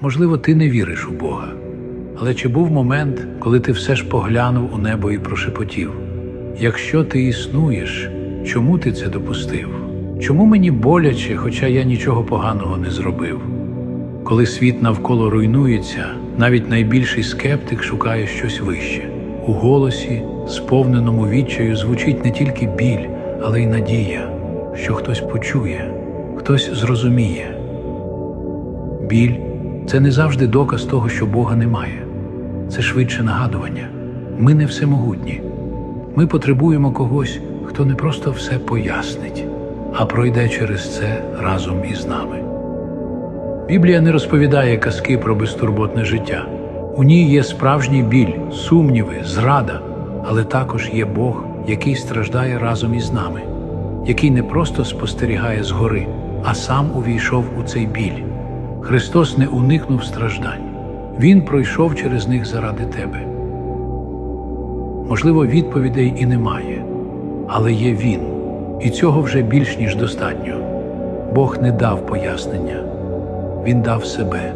Можливо, ти не віриш у Бога. Але чи був момент, коли ти все ж поглянув у небо і прошепотів? Якщо ти існуєш, чому ти це допустив? Чому мені боляче, хоча я нічого поганого не зробив? Коли світ навколо руйнується, навіть найбільший скептик шукає щось вище. У голосі, сповненому відчаю, звучить не тільки біль, але й надія, що хтось почує, хтось зрозуміє. Біль це не завжди доказ того, що Бога немає. Це швидше нагадування. Ми не всемогутні. Ми потребуємо когось, хто не просто все пояснить, а пройде через це разом із нами. Біблія не розповідає казки про безтурботне життя. У ній є справжній біль, сумніви, зрада, але також є Бог, який страждає разом із нами, який не просто спостерігає згори, а сам увійшов у цей біль. Христос не уникнув страждань, Він пройшов через них заради тебе. Можливо, відповідей і немає, але є Він, і цього вже більш ніж достатньо. Бог не дав пояснення, Він дав себе.